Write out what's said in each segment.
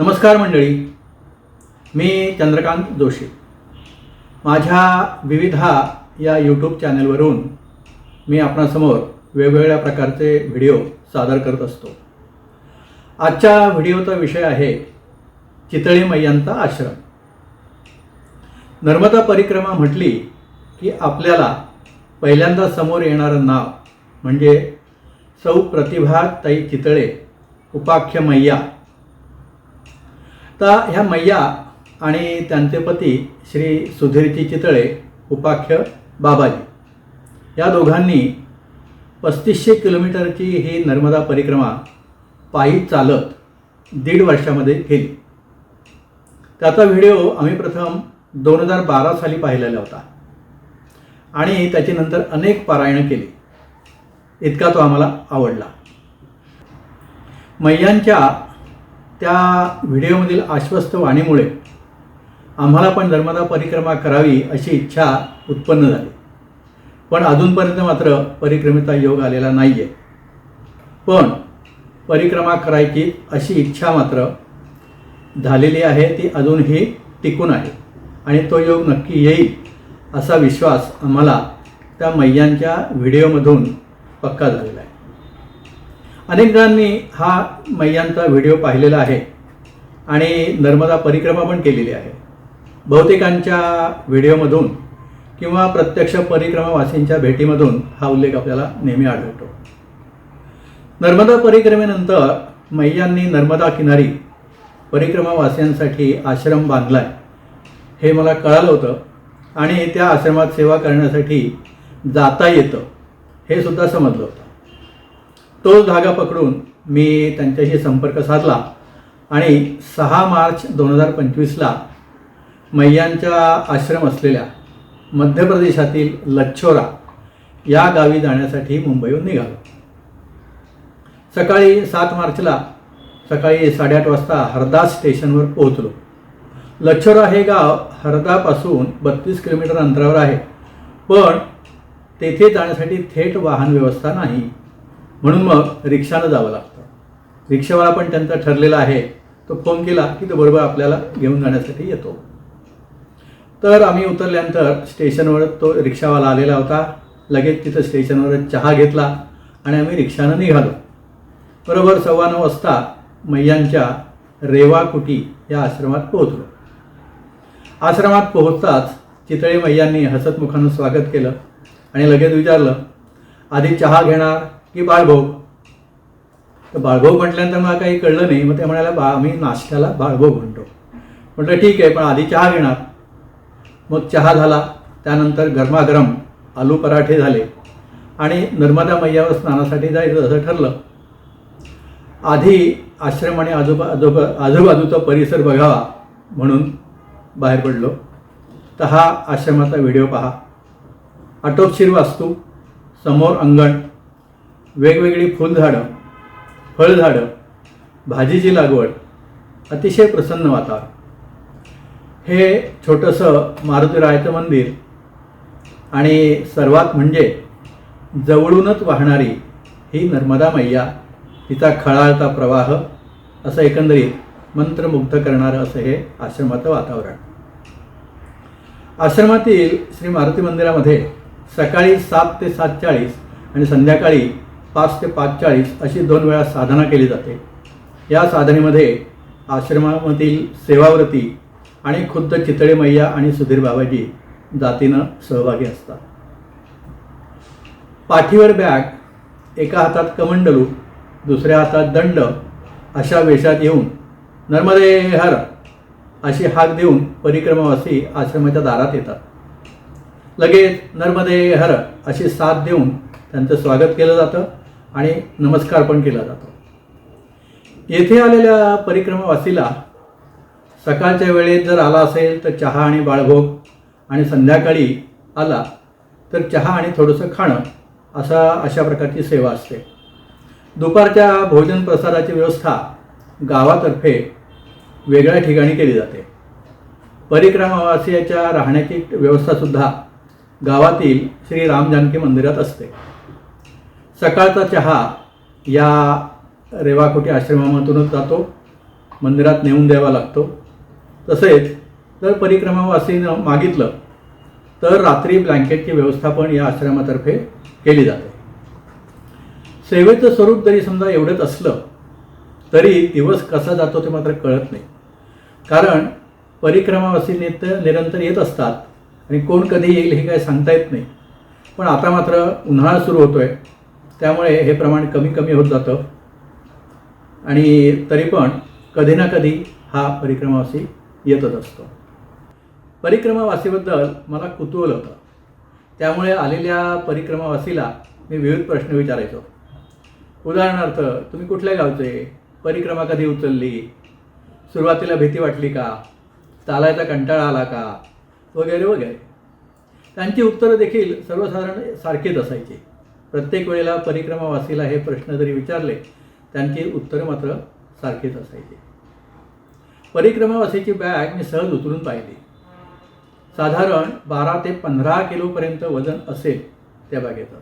नमस्कार मंडळी. मी चंद्रकांत जोशी. माझ्या विविधा या यूट्यूब चॅनलवरून मी आपणासमोर वेगवेगळ्या प्रकारचे व्हिडिओ सादर करत असतो. आजच्या व्हिडिओचा विषय आहे चितळी मैयांचा आश्रम. नर्मदा परिक्रमा म्हटली की आपल्याला पहिल्यांदा समोर येणारं नाव म्हणजे सौ प्रतिभा ताई चितळे उपाख्य मैया तर ह्या मैया आणि त्यांचे पती श्री सुधीरची चितळे उपाख्य बाबाजी. या दोघांनी पस्तीसशे किलोमीटरची ही नर्मदा परिक्रमा पायी चालत दीड वर्षामध्ये केली. त्याचा व्हिडिओ आम्ही प्रथम दोन हजार बारा साली पाहिलेला होता. आणि त्याची नंतर अनेक पारायणं केली. इतका तो आम्हाला आवडला. मैयांच्या त्या व्हिडिओमधील आश्वस्त वाणीमुळे आम्हाला पण नर्मदा परिक्रमा करावी अशी इच्छा उत्पन्न झाली. पण अजूनपर्यंत मात्र परिक्रमेचा योग आलेला नाही आहे पण परिक्रमा करायची अशी इच्छा मात्र झालेली आहे ती अजूनही टिकून आहे आणि तो योग नक्की येईल असा विश्वास आम्हाला त्या मैयांच्या व्हिडिओमधून पक्का झालेला आहे. अनेक जणांनी हा मैयांचा व्हिडिओ पाहिलेला आहे आणि नर्मदा परिक्रमा पण केलेली आहे. बहुतेकांच्या व्हिडिओमधून किंवा प्रत्यक्ष परिक्रमावासींच्या भेटीमधून हा उल्लेख आपल्याला नेहमी आढळतो. नर्मदा परिक्रमेनंतर मैयांनी नर्मदा किनारी परिक्रमावासियांसाठी आश्रम बांधलाय हे मला कळालं होतं आणि त्या आश्रमात सेवा करण्यासाठी जाता येतं हे सुद्धा समजलं होतं. तो धागा पकडून मी त्यांच्याशी संपर्क साधला. आणि सहा मार्च दोन हजार पंचवीसला मैयांचा आश्रम असलेल्या मध्य प्रदेशातील लच्छोरा या गावी जाण्यासाठी मुंबईहून निघालो. सकाळी सात मार्चला सकाळी साडेआठ वाजता हरदा स्टेशनवर पोहोचलो. लच्छोरा हे गाव हरदापासून बत्तीस किलोमीटर अंतरावर आहे. पण तेथे जाण्यासाठी थेट वाहन व्यवस्था नाही. म्हणून मग रिक्षानं जावं लागतं. रिक्षावाला पण त्यांचा ठरलेला आहे. तो फोन केला की तो बरोबर आपल्याला घेऊन जाण्यासाठी येतो. तर आम्ही उतरल्यानंतर स्टेशनवर तो रिक्षावाला आलेला होता. लगेच तिथं स्टेशनवर चहा घेतला आणि आम्ही रिक्षानं निघालो. बरोबर सव्वा नऊ वाजता मैयांच्या रेवा कुटी या आश्रमात पोहोचलो. आश्रमात पोहोचताच चितळे मैयांनी हसतमुखानं स्वागत केलं आणि लगेच विचारलं आधी चहा घेणार की बाळभाऊ. तर बाळभाऊ म्हटल्यानंतर मला काही कळलं नाही. मग ते म्हणाला बा आम्ही नाश्त्याला बाळभाऊ म्हणतो. म्हटलं ठीक आहे पण आधी चहा घेणार. मग चहा झाला. त्यानंतर गरमागरम आलू पराठे झाले. आणि नर्मदा मैयावर स्नानासाठी जायचं असं ठरलं. आधी आश्रम आणि आजोबा आजोबा आजूबाजूचा परिसर बघावा म्हणून बाहेर पडलो. तर हा आश्रमाचा व्हिडिओ पहा. आटोपशीर वास्तू समोर अंगण वेगवेगळी फुलझाडं फळझाडं भाजीची लागवड अतिशय प्रसन्न वातावरण. हे छोटंसं मारुतीरायाचं मंदिर आणि सर्वात म्हणजे जवळूनच वाहणारी ही नर्मदा मैया तिचा खळाळता प्रवाह असं एकंदरीत मंत्रमुग्ध करणारं असं हे आश्रमाचं वातावरण. आश्रमातील श्री मारुती मंदिरामध्ये सकाळी सात ते सात चाळीस आणि संध्याकाळी पाच ते पाच चाळीस अशी दोन वेळा साधना केली जाते. या साधनेमध्ये आश्रमामधील सेवाव्रती आणि खुद्द चितळे मैया आणि सुधीर बाबाजी जातीनं सहभागी असतात. पाठीवर बॅग एका हातात कमंडलू दुसऱ्या हातात दंड अशा वेशात येऊन नर्मदे हर अशी हाक देऊन परिक्रमावासी आश्रमाच्या दारात येतात. लगेच नर्मदे हर अशी साथ देऊन त्यांचं स्वागत केलं जातं. आणि नमस्कार पण केला जातो. येथे आलेल्या परिक्रमावासीला सकाळच्या वेळेत जर आला असेल तर चहा आणि बाळभोग आणि संध्याकाळी आला तर चहा आणि थोडंसं खाणं असा अशा प्रकारची सेवा असते. दुपारच्या भोजन प्रसाराची व्यवस्था गावातर्फे वेगळ्या ठिकाणी केली जाते. परिक्रमावासियाच्या राहण्याची व्यवस्थासुद्धा गावातील श्री राम जानकी मंदिरात असते. सकाळचा चहा या रेवाकोटी आश्रमामधूनच जातो. मंदिरात नेऊन द्यावा लागतो. तसेच जर परिक्रमावासीनं मागितलं तर रात्री ब्लँकेटची व्यवस्थापन या आश्रमातर्फे केली जाते. सेवेचं स्वरूप जरी समजा एवढंच असलं तरी दिवस कसा जातो ते मात्र कळत नाही. कारण परिक्रमावासी नित निरंतर येत असतात आणि कोण कधी येईल हे काय सांगता येत नाही. पण आता मात्र उन्हाळा सुरू होतो आहे त्यामुळे हे प्रमाण कमी कमी होत जातं. आणि तरी पण कधी ना कधी हा परिक्रमावासी येतच असतो. परिक्रमावासीबद्दल मला कुतूहल होतं. त्यामुळे आलेल्या परिक्रमावासीला मी विविध प्रश्न विचारायचो. उदाहरणार्थ तुम्ही कुठल्या गावचे? परिक्रमा कधी उचलली? सुरुवातीला भीती वाटली का? चालायचा कंटाळा आला का? वगैरे वगैरे. त्यांची उत्तरं देखील सर्वसाधारण सारखीच असायची. प्रत्येक वेळेला परिक्रमावासीला हे प्रश्न जरी विचारले त्यांची उत्तरं मात्र सारखीच असायची. परिक्रमावासीची बॅग मी सहज उचलून पाहिली. साधारण बारा ते पंधरा किलोपर्यंत वजन असेल त्या बॅगेचं.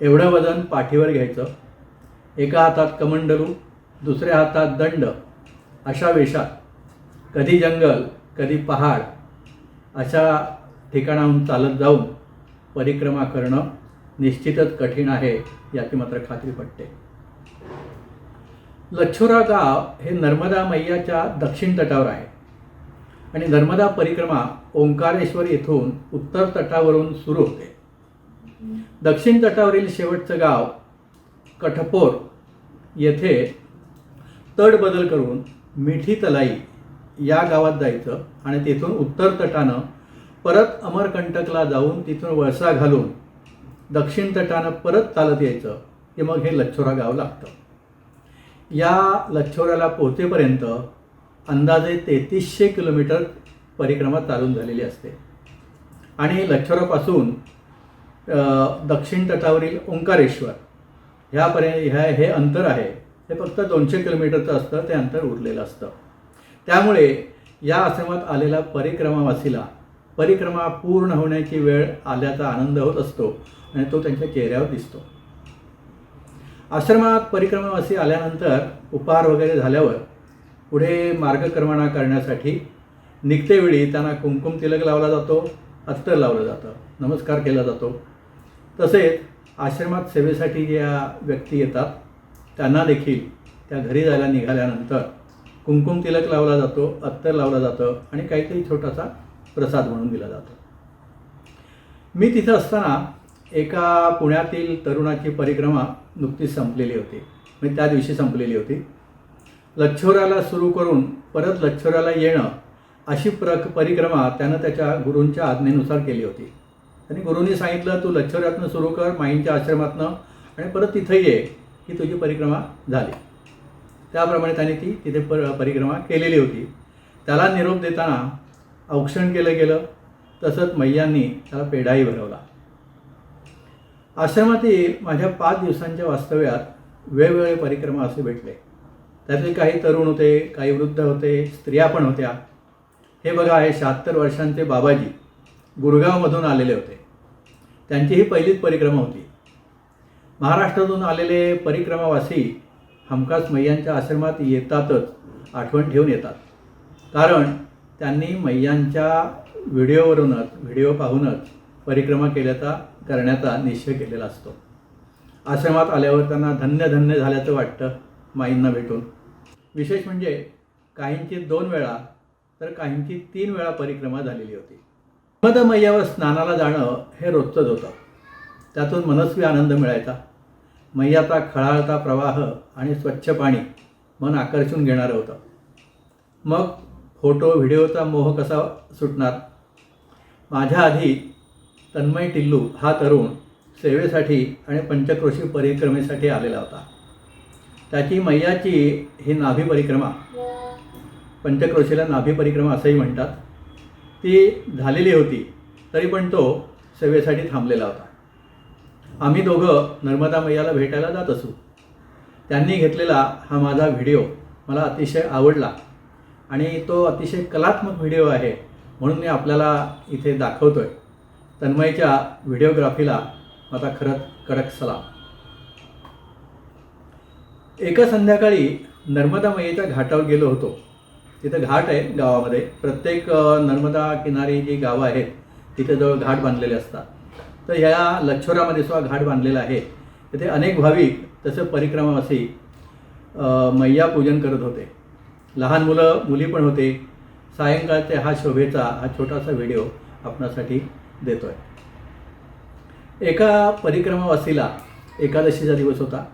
एवढं वजन पाठीवर घ्यायचं. एका हातात कमंडलू दुसऱ्या हातात दंड अशा वेशात कधी जंगल कधी पहाड अशा ठिकाणाहून चालत जाऊन परिक्रमा करणं निश्चितच कठीण आहे याची मात्र खात्री पटते. लच्छोरा गाव हे नर्मदा मैयाच्या दक्षिण तटावर आहे. आणि नर्मदा परिक्रमा ओंकारेश्वर येथून उत्तर तटावरून सुरू होते. दक्षिण तटावरील शेवटचं गाव कठपोर येथे तट बदल करून मिठी तलाई या गावात जायचं आणि तिथून उत्तर तटानं परत अमरकंटकला जाऊन तिथून वळसा घालून दक्षिण तटानं परत चालत यायचं. की मग हे लच्छोरा गाव लागतं. या लच्छोऱ्याला पोहोचेपर्यंत अंदाजे तेहतीसशे किलोमीटर परिक्रमा चालून झालेली असते. आणि लच्छोरापासून दक्षिण तटावरील ओंकारेश्वर ह्यापर्यंत ह्या हे अंतर आहे. हे फक्त दोनशे किलोमीटरचं असतं ते अंतर उरलेलं असतं. त्यामुळे या आश्रमात आलेला परिक्रमावासीला परिक्रमा पूर्ण होण्याची वेळ आल्याचा आनंद होत असतो. आणि तो त्यांच्या चेहऱ्यावर दिसतो. आश्रमात परिक्रमावासी आल्यानंतर उपहार वगैरे झाल्यावर पुढे मार्गक्रमणा करण्यासाठी निघतेवेळी त्यांना कुमकुम तिलक लावला जातो अत्तर लावलं जातं नमस्कार केला जातो. तसेच आश्रमात सेवेसाठी ज्या व्यक्ती येतात त्यांना देखील त्या घरी जायला निघाल्यानंतर कुमकुम तिलक लावला जातो अत्तर लावलं जातं आणि काहीतरी छोटासा प्रसाद म्हणून दिला जातो. मी तिथं असताना एका पुण्यातील तरुणाची परिक्रमा नुकतीच संपलेली होती. म्हणजे त्या दिवशी संपलेली होती. लच्छोराला सुरू करून परत लच्छोराला येणं अशी प्र परिक्रमा त्यानं त्याच्या गुरूंच्या आज्ञेनुसार केली होती. आणि गुरूंनी सांगितलं तू लच्छोऱ्यातनं सुरू कर माईंच्या आश्रमातनं आणि परत तिथं ये की तुझी परिक्रमा झाली. त्याप्रमाणे त्याने ती तिथे पर परिक्रमा केलेली होती. त्याला निरोप देताना औक्षण केलं गेलं. तसंच मैयांनी त्याला पेढाही भरवला. आश्रमातील माझ्या पाच दिवसांच्या वास्तव्यात वेगवेगळे परिक्रमा असे भेटले. त्यातले काही तरुण होते काही वृद्ध होते स्त्रिया पण होत्या. हे बघा हे शहात्तर वर्षांचे बाबाजी गुरगावमधून आलेले होते. त्यांची ही पहिलीच परिक्रमा होती. महाराष्ट्रातून आलेले परिक्रमावासी हमखास मैयांच्या आश्रमात येतातच आठवण ठेवून येतात. कारण त्यांनी मैयांच्या व्हिडिओवरूनच व्हिडिओ पाहूनच परिक्रमा केल्याचा करण्याचा निश्चय केलेला असतो. आश्रमात आल्यावर त्यांना धन्य धन्य झाल्याचं वाटतं माईंना भेटून. विशेष म्हणजे काहींची दोन वेळा तर काहींची तीन वेळा परिक्रमा झालेली होती. मदमय्यावर स्नानाला जाणं हे रोजचंच होतं. त्यातून मनस्वी आनंद मिळायचा. मैयाचा खळाळता प्रवाह आणि स्वच्छ पाणी मन आकर्षून घेणारं होतं. मग फोटो व्हिडिओचा मोह कसा सुटणार? माझ्या आधी तन्मय टिल्लू हा तरुण सेवेसाठी आणि पंचक्रोशी परिक्रमेसाठी आलेला होता. त्याची मैयाची ही नाभी परिक्रमा पंचक्रोशीला नाभी परिक्रमा असंही म्हणतात ती झालेली होती तरी पण तो सेवेसाठी थांबलेला होता. आम्ही दोघं नर्मदा मैयाला भेटायला जात असू. त्यांनी घेतलेला हा माझा व्हिडिओ मला अतिशय आवडला आणि तो अतिशय कलात्मक व्हिडिओ आहे म्हणून मी आपल्याला इथे दाखवतो आहे तन्मयच्या व्हिडिओग्राफीला माझा खरंच कडक सलाम. एका संध्याकाळी नर्मदामयीच्या घाटावर गेलो होतो. तिथं घाट आहे गावामध्ये. प्रत्येक नर्मदा किनारी जी गावं आहेत तिथे जवळ घाट बांधलेले असतात. तर ह्या लच्छोरामध्ये सुद्धा घाट बांधलेला आहे. तिथे अनेक भाविक तसं परिक्रमावासी मैया पूजन करत होते. लहान मुलं मुली पण होते. सायंकाळचे हा शोभेचा हा छोटासा व्हिडिओ आपणासाठी देतो आहे एका परिक्रमावासीला एकादशीचा दिवस होता.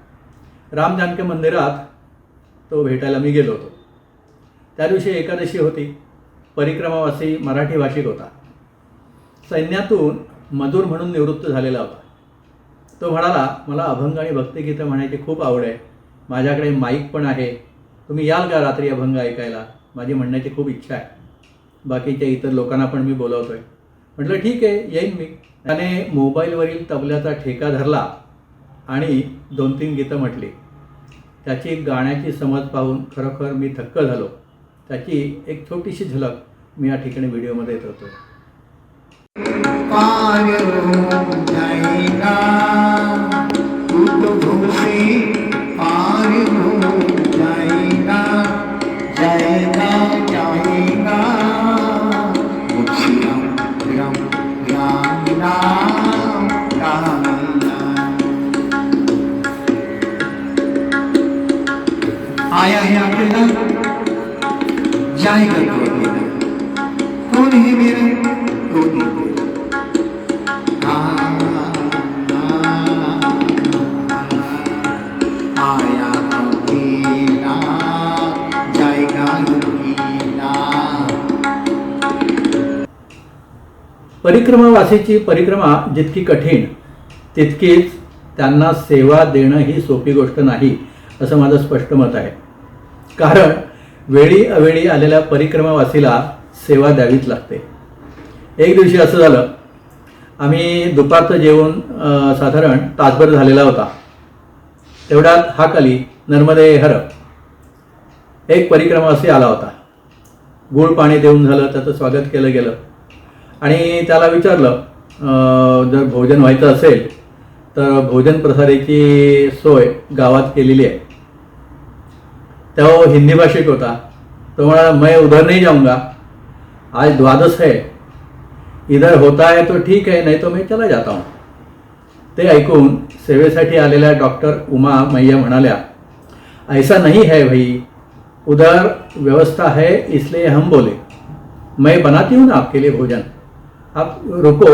राम जानके मंदिरात तो भेटायला मी गेलो होतो. त्या दिवशी एकादशी होती. परिक्रमावासी मराठी भाषिक होता. सैन्यातून मजूर म्हणून निवृत्त झालेला होता. तो म्हणाला मला अभंग आणि भक्तिगीतं म्हणायची खूप आवड आहे. माझ्याकडे माईक पण आहे. तुम्ही याल का रात्री अभंग ऐकायला? माझी म्हणण्याची खूप इच्छा आहे. बाकीच्या इतर लोकांना पण मी बोलवतो आहे म्हटलं ठीक आहे येईन मी. त्याने मोबाईलवरील तबल्याचा ठेका धरला आणि दोन तीन गीतं म्हटली. त्याची गाण्याची समज पाहून खरोखर मी थक्क झालो. त्याची एक छोटीशी झलक मी या ठिकाणी व्हिडिओमध्ये येत होतो. परिक्रमावासीची परिक्रमा जितकी कठीण तितकीच त्यांना सेवा देणं ही सोपी गोष्ट नाही असं माझं स्पष्ट मत आहे. कारण वेळी अवेळी आलेल्या परिक्रमावासीला सेवा द्यावीच लागते. एक दिवशी असं झालं आम्ही दुपारचं जेवण साधारण तासभर झालेला होता. तेवढ्यात हा कली नर्मदे हर. एक परिक्रमावासी आला होता. गुळ पाणी देऊन झालं त्याचं स्वागत केलं गेलं. आणि त्याला विचारलं जर भोजन व्हायचं असेल तर भोजन प्रसारीची सोय गावात केलेली आहे. तो हिंदी भाषिक होता. तो म्हणाला मैं उधर नहीं जाऊंगा. आज द्वादश है. इधर होता है तो ठीक है नहीं तो मैं चला जाता हूँ. ते ऐकून सेवेसाठी आलेल्या डॉक्टर उमा मैया म्हणाल्या ऐसा नहीं है भाई. उधर व्यवस्था है इसलिए हम बोले. मैं बनाती हूँ ना आपके लिए भोजन. आप रुको।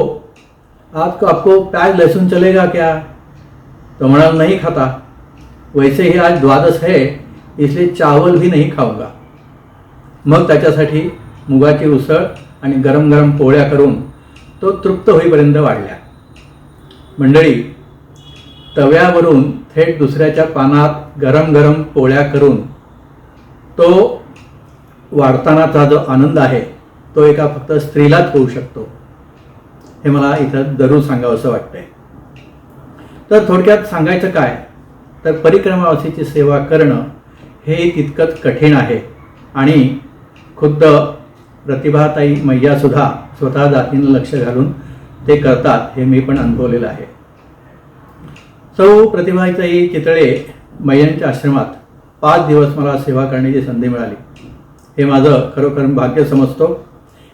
आपको आपको प्याज लहसुन चलेगा क्या? तो म्हणाल नहीं खाता। वैसे ही आज द्वादश है इसलिए चावल भी नहीं खाऊंगा। मग त्याच्यासाठी मुगाची उसळ आणि गरम गरम पोळ्या करून तो तृप्त होईपर्यंत वाढल्या. मंडळी तव्यावरून थेट दुसऱ्याच्या पानात गरम गरम पोळ्या करून तो वाढतानाचा जो आनंद आहे तो एका फक्त स्त्रीलाच होऊ शकतो. हे मला इथं जरूर सांगावं असं वाटतंय. तर थोडक्यात सांगायचं काय? तर परिक्रमावासीची सेवा करणं हे तितकंच कठीण आहे. आणि खुद्द प्रतिभाताई मैयासुद्धा स्वतः जातीनं लक्ष घालून ते करतात हे मी पण अनुभवलेलं आहे. सौ प्रतिभाताई चितळे मैयांच्या आश्रमात पाच दिवस मला सेवा करण्याची संधी मिळाली. हे माझं खरोखर भाग्य समजतो.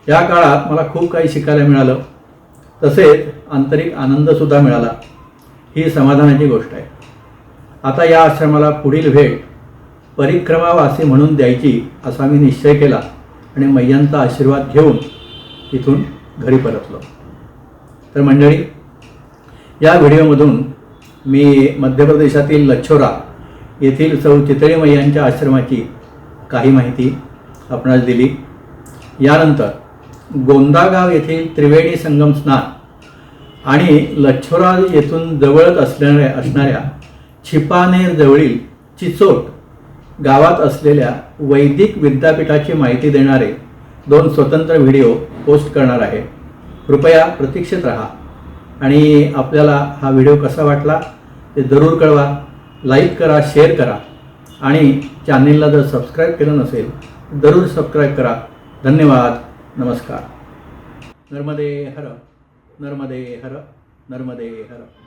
या काळात मला खूप काही शिकायला मिळालं. तसेच आंतरिक आनंदसुद्धा मिळाला. ही समाधानाची गोष्ट आहे. आता या आश्रमाला पुढील भेट परिक्रमावासी म्हणून द्यायची असा मी निश्चय केला आणि मैयांचा आशीर्वाद घेऊन इथून घरी परतलो. तर मंडळी या व्हिडिओमधून मी मध्य प्रदेशातील लच्छोरा येथील सौ चितळी मैयांच्या आश्रमाची काही माहिती आपणास दिली. यानंतर गोंदागाव येथील त्रिवेणी संगम स्नान आणि लच्छोरा येथून जवळच असणाऱ्या असणाऱ्या छिपानेर जवळील चिचोट गावात असलेल्या वैदिक विद्यापीठाची माहिती देणारे दोन स्वतंत्र व्हिडिओ पोस्ट करणार आहे. कृपया प्रतीक्षेत राहा. आणि आपल्याला हा व्हिडिओ कसा वाटला ते जरूर कळवा. लाईक करा शेअर करा. आणि चॅनेलला जर सबस्क्राईब केलं नसेल जरूर सबस्क्राईब करा. धन्यवाद. नमस्कार. नर्मदे हर नर्मदे हर नर्मदे हर.